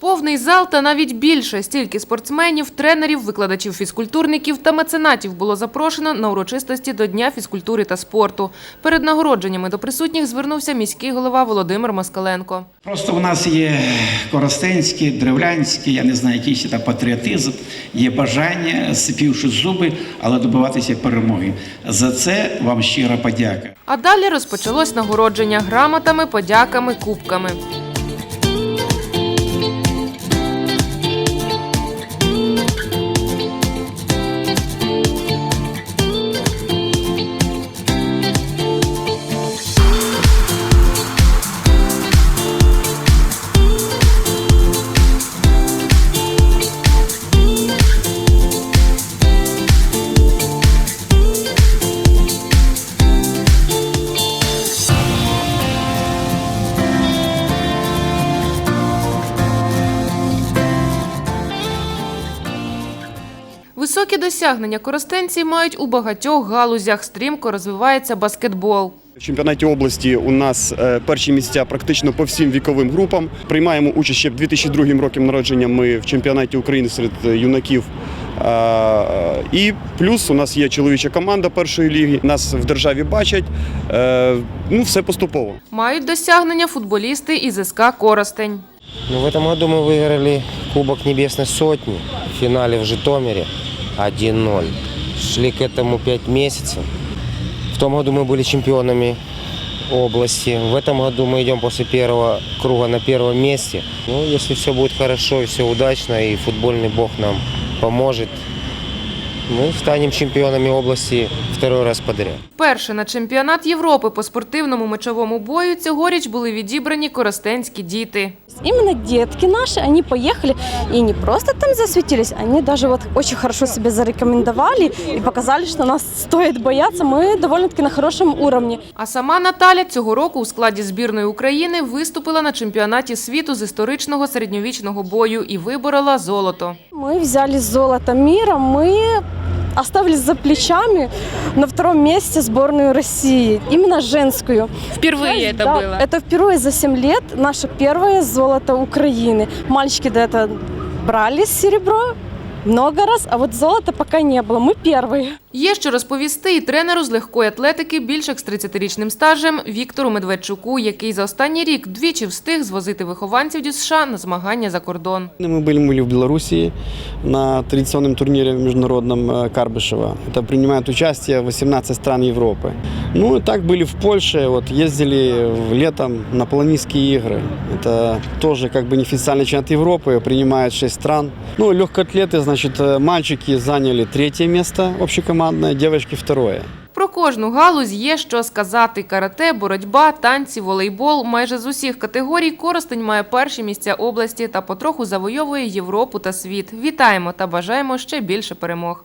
Повний зал та навіть більше стільки спортсменів, тренерів, викладачів фізкультурників та меценатів було запрошено на урочистості до Дня фізкультури та спорту. Перед нагородженнями до присутніх звернувся міський голова Володимир Москаленко. Просто у нас є коростенський, древлянський, я не знаю, якийсь там патріотизм, є бажання, сипівши зуби, але добиватися перемоги. За це вам щира подяка. А далі розпочалось нагородження грамотами, подяками, кубками. Високі досягнення коростенці мають у багатьох галузях. Стрімко розвивається баскетбол. В чемпіонаті області у нас е, перші місця практично по всім віковим групам. Приймаємо участь ще 2002 роком народження. Ми в чемпіонаті України серед е, юнаків. Е, І плюс у нас є чоловіча команда першої ліги. Нас в державі бачать. Е, Ну, все поступово. Мають досягнення футболісти із СК Коростень. Ну, в этом году мы выиграли Кубок Небесной Сотни в финале в Житомире 1-0. Шли к этому 5 месяцев. В том году мы были чемпионами области. В этом году мы идем после первого круга на первом месте. Ну, если все будет хорошо и все удачно, и футбольный бог нам поможет, мы станем чемпионами области второй раз подряд. Перше на чемпіонат Європи по спортивному мечовому бою цьогоріч були відібрані коростенські діти. Именно детки наши, они поехали и не просто там засветились, они даже вот очень хорошо себя зарекомендовали и показали, что нас стоит бояться. Мы довольно-таки на хорошем уровне. А сама Наталя цього року у складі збірної України виступила на чемпіонаті світу з історичного середньовічного бою і виборола золото. Мы взяли золото мира, мы оставили за плечами на втором месте сборную России, именно женскую. Впервые Да, Это впервые за 7 лет наше первое золото Украины. Мальчики до этого брали серебро много раз, а вот золота пока не было. Мы первые. Є що розповісти і тренеру з легкої атлетики більш як з 30-річним стажем Віктору Медведчуку, який за останній рік двічі встиг звозити вихованців дю США на змагання за кордон. Мы были, были в Белоруссии на традиционном турнире международном э, Карбышева. Это принимает участие 18 стран Европы. Ну и так были в Польше, вот ездили в- летом на Полонийские игры. Это тоже как бы неофициальный чемпионат Европы, принимает 6 стран. Ну, легкоатлеты, значит, э, мальчики заняли третье место общекомандное, девочки второе. Про кожну галузь є що сказати: карате, боротьба, танці, волейбол. Майже з усіх категорій Коростень має перші місця області та потроху завойовує Європу та світ. Вітаємо та бажаємо ще більше перемог.